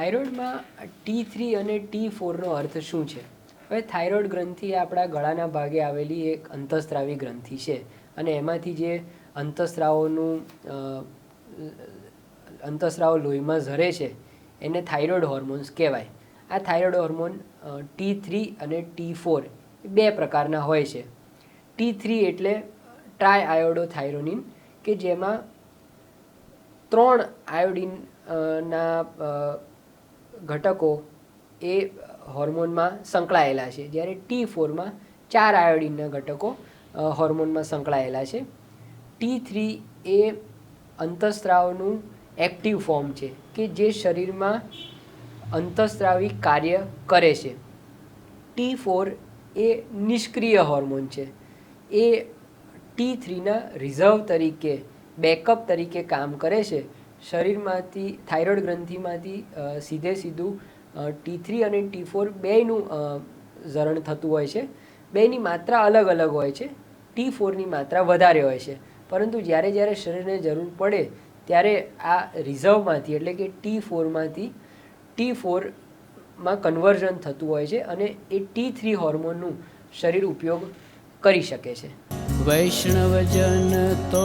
થાઇરોઇડમાં T three અને T ફોરનો અર્થ શું છે? હવે થાઇરોઇડ ગ્રંથિ આપણા ગળાના ભાગે આવેલી એક અંતઃસ્ત્રાવી ગ્રંથિ છે અને એમાંથી જે અંતઃસ્ત્રાવોનું અંતઃસ્ત્રાવો લોહીમાં ઝરે છે, એને થાઇરોઇડ હોર્મોન્સ કહેવાય. આ થાઇરોઇડ હોર્મોન ટી થ્રી અને ટી ફોર બે પ્રકારના હોય છે. ટી થ્રી એટલે ટ્રાય આયોડો થાઇરોનિન કે જેમાં ત્રણ આયોડિન ના ઘટકો એ હોર્મોનમાં સંકળાયેલા છે. જ્યારે ટી ફોરમાં ચાર આયોડિનના ઘટકો હોર્મોનમાં સંકળાયેલા છે. ટી થ્રી એ અંતઃસ્ત્રાવનું એક્ટિવ ફોર્મ છે કે જે શરીરમાં અંતઃસ્ત્રાવી કાર્ય કરે છે. ટી ફોર એ નિષ્ક્રિય હોર્મોન છે. એ ટી થ્રીના રિઝર્વ તરીકે બેકઅપ તરીકે કામ કરે છે. શરીરમાંથી, થાઇરોઇડ ગ્રંથિમાંથી સીધે સીધું ટી થ્રી અને ટી ફોર બેયનું ઝરણ થતું હોય છે. બેયની માત્રા અલગ અલગ હોય છે. ટી ફોરની માત્રા વધારે હોય છે. પરંતુ જ્યારે જ્યારે શરીરને જરૂર પડે, ત્યારે આ રિઝર્વમાંથી એટલે કે ટી ફોરમાંથી, ટી ફોરમાં કન્વર્ઝન થતું હોય છે અને એ ટી થ્રી હોર્મોનનું શરીર ઉપયોગ કરી શકે છે. વૈષ્ણવજન તો